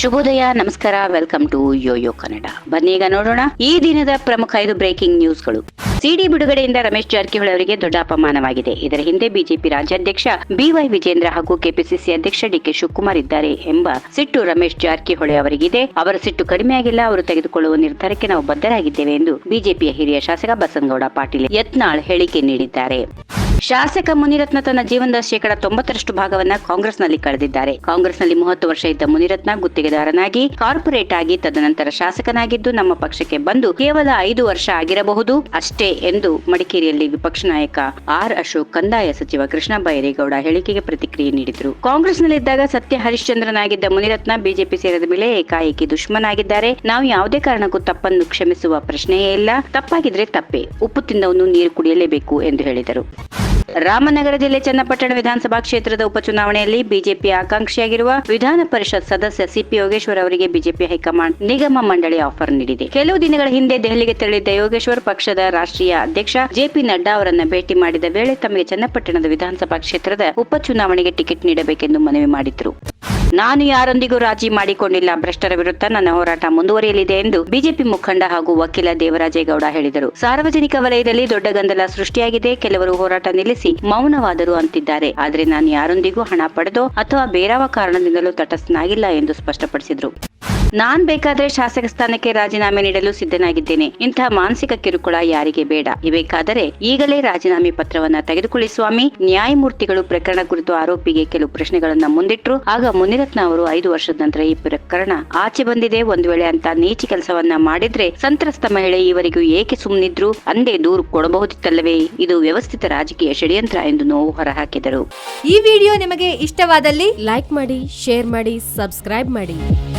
ಶುಭೋದಯ, ನಮಸ್ಕಾರ, welcome to Yoyo Kannada. ಬನ್ನಿ ಈಗ ನೋಡೋಣ ಈ ದಿನದ ಪ್ರಮುಖ ಐದು ಬ್ರೇಕಿಂಗ್ ನ್ಯೂಸ್ಗಳು. ಸಿಡಿ ಬಿಡುಗಡೆಯಿಂದ ರಮೇಶ್ ಜಾರಕಿಹೊಳಿ ಅವರಿಗೆ ದೊಡ್ಡ ಅಪಮಾನವಾಗಿದೆ. ಇದರ ಹಿಂದೆ ಬಿಜೆಪಿ ರಾಜ್ಯಾಧ್ಯಕ್ಷ ಬಿವೈ ವಿಜೇಂದ್ರ ಹಾಗೂ ಕೆಪಿಸಿಸಿ ಅಧ್ಯಕ್ಷ ಡಿಕೆ ಶಿವಕುಮಾರ್ ಇದ್ದಾರೆ ಎಂಬ ಸಿಟ್ಟು ರಮೇಶ್ ಜಾರಕಿಹೊಳಿ ಅವರಿಗಿದೆ. ಅವರ ಸಿಟ್ಟು ಕಡಿಮೆಯಾಗಿಲ್ಲ, ಅವರು ತೆಗೆದುಕೊಳ್ಳುವ ನಿರ್ಧಾರಕ್ಕೆ ನಾವು ಬದ್ಧರಾಗಿದ್ದೇವೆ ಎಂದು ಬಿಜೆಪಿಯ ಹಿರಿಯ ಶಾಸಕ ಬಸನಗೌಡ ಪಾಟೀಲ್ ಯತ್ನಾಳ್ ಹೇಳಿಕೆ ನೀಡಿದ್ದಾರೆ. ಶಾಸಕ ಮುನಿರತ್ನ ತನ್ನ ಜೀವನದ ಶೇಕಡ ತೊಂಬತ್ತರಷ್ಟು ಭಾಗವನ್ನ ಕಾಂಗ್ರೆಸ್ನಲ್ಲಿ ಕಳೆದಿದ್ದಾರೆ. ಕಾಂಗ್ರೆಸ್ನಲ್ಲಿ ಮೂವತ್ತು ವರ್ಷ ಇದ್ದ ಮುನಿರತ್ನ ಗುತ್ತಿಗೆದಾರನಾಗಿ, ಕಾರ್ಪೊರೇಟ್ ಆಗಿ ತದನಂತರ ಶಾಸಕನಾಗಿದ್ದು, ನಮ್ಮ ಪಕ್ಷಕ್ಕೆ ಬಂದು ಕೇವಲ ಐದು ವರ್ಷ ಆಗಿರಬಹುದು. ಅಷ್ಟೇ ಎಂದು ಮಡಿಕೇರಿಯಲ್ಲಿ ವಿಪಕ್ಷ ನಾಯಕ ಆರ್ ಅಶೋಕ್, ಕಂದಾಯ ಸಚಿವ ಕೃಷ್ಣ ಬೈರೇಗೌಡ ಹೇಳಿಕೆಗೆ ಪ್ರತಿಕ್ರಿಯೆ ನೀಡಿದರು. ಕಾಂಗ್ರೆಸ್ನಲ್ಲಿದ್ದಾಗ ಸತ್ಯ ಹರಿಶ್ಚಂದ್ರನಾಗಿದ್ದ ಮುನಿರತ್ನ ಬಿಜೆಪಿ ಸೇರಿದ ಮೇಲೆ ಏಕಾಏಕಿ ದುಶ್ಮನಾಗಿದ್ದಾರೆ. ನಾವು ಯಾವುದೇ ಕಾರಣಕ್ಕೂ ತಪ್ಪನ್ನು ಕ್ಷಮಿಸುವ ಪ್ರಶ್ನೆಯೇ ಇಲ್ಲ. ತಪ್ಪಾಗಿದ್ರೆ ತಪ್ಪೇ. ಉಪ್ಪು ತಿಂದವನು ನೀರು ಕುಡಿಯಲೇಬೇಕು ಎಂದು ಹೇಳಿದರು. ರಾಮನಗರ ಜಿಲ್ಲೆ ಚನ್ನಪಟ್ಟಣ ವಿಧಾನಸಭಾ ಕ್ಷೇತ್ರದ ಉಪಚುನಾವಣೆಯಲ್ಲಿ ಬಿಜೆಪಿ ಆಕಾಂಕ್ಷಿಯಾಗಿರುವ ವಿಧಾನ ಪರಿಷತ್ ಸದಸ್ಯ ಸಿಪಿ ಯೋಗೇಶ್ವರ್ ಅವರಿಗೆ ಬಿಜೆಪಿ ಹೈಕಮಾಂಡ್ ನಿಗಮ ಮಂಡಳಿ ಆಫರ್ ನೀಡಿದೆ. ಕೆಲವು ದಿನಗಳ ಹಿಂದೆ ದೆಹಲಿಗೆ ತೆರಳಿದ್ದ ಯೋಗೇಶ್ವರ್ ಪಕ್ಷದ ರಾಷ್ಟ್ರೀಯ ಅಧ್ಯಕ್ಷ ಜೆಪಿ ನಡ್ಡಾ ಅವರನ್ನು ಭೇಟಿ ಮಾಡಿದ ವೇಳೆ ತಮಗೆ ಚನ್ನಪಟ್ಟಣದ ವಿಧಾನಸಭಾ ಕ್ಷೇತ್ರದ ಉಪಚುನಾವಣೆಗೆ ಟಿಕೆಟ್ ನೀಡಬೇಕೆಂದು ಮನವಿ ಮಾಡಿದ್ರು. ನಾನು ಯಾರೊಂದಿಗೂ ರಾಜಿ ಮಾಡಿಕೊಂಡಿಲ್ಲ. ಭ್ರಷ್ಟರ ವಿರುದ್ಧ ನನ್ನ ಹೋರಾಟ ಮುಂದುವರಿಯಲಿದೆ ಎಂದು ಬಿಜೆಪಿ ಮುಖಂಡ ಹಾಗೂ ವಕೀಲ ದೇವರಾಜೇಗೌಡ ಹೇಳಿದರು. ಸಾರ್ವಜನಿಕ ವಲಯದಲ್ಲಿ ದೊಡ್ಡ ಗೊಂದಲ ಸೃಷ್ಟಿಯಾಗಿದೆ. ಕೆಲವರು ಹೋರಾಟ ನಿಲ್ಲಿಸಿ ಮೌನವಾದರು ಅಂತಿದ್ದಾರೆ. ಆದರೆ ನಾನು ಯಾರೊಂದಿಗೂ ಹಣ ಪಡೆದೋ ಅಥವಾ ಬೇರಾವ ಕಾರಣದಿಂದಲೂ ತಟಸ್ಥನಾಗಿಲ್ಲ ಎಂದು ಸ್ಪಷ್ಟಪಡಿಸಿದರು. ನಾನ್ ಬೇಕಾದ್ರೆ ಶಾಸಕ ಸ್ಥಾನಕ್ಕೆ ರಾಜೀನಾಮೆ ನೀಡಲು ಸಿದ್ಧನಾಗಿದ್ದೇನೆ. ಇಂತಹ ಮಾನಸಿಕ ಕಿರುಕುಳ ಯಾರಿಗೆ ಬೇಡ. ಬೇಕಾದರೆ ಈಗಲೇ ರಾಜೀನಾಮೆ ಪತ್ರವನ್ನ ತೆಗೆದುಕೊಳ್ಳಿ ಸ್ವಾಮಿ. ನ್ಯಾಯಮೂರ್ತಿಗಳು ಪ್ರಕರಣ ಕುರಿತು ಆರೋಪಿಗೆ ಕೆಲವು ಪ್ರಶ್ನೆಗಳನ್ನ ಮುಂದಿಟ್ಟರು ಆಗ ಮುನಿರತ್ನ ಅವರು ಐದು ವರ್ಷದ ನಂತರ ಈ ಪ್ರಕರಣ ಆಚೆ ಬಂದಿದೆ. ಒಂದು ವೇಳೆ ಅಂತ ನೀಚಿ ಕೆಲಸವನ್ನ ಮಾಡಿದ್ರೆ ಸಂತ್ರಸ್ತ ಮಹಿಳೆ ಇವರಿಗೂ ಏಕೆ ಸುಮ್ಮನಿದ್ರು ಅಂದೇ ದೂರು ಕೊಡಬಹುದಿತ್ತಲ್ಲವೇ? ಇದು ವ್ಯವಸ್ಥಿತ ರಾಜಕೀಯ ಷಡ್ಯಂತ್ರ ಎಂದು ನೋವು ಹೊರಹಾಕಿದರು. ಈ ವಿಡಿಯೋ ನಿಮಗೆ ಇಷ್ಟವಾದಲ್ಲಿ ಲೈಕ್ ಮಾಡಿ, ಶೇರ್ ಮಾಡಿ, ಸಬ್ಸ್ಕ್ರೈಬ್ ಮಾಡಿ.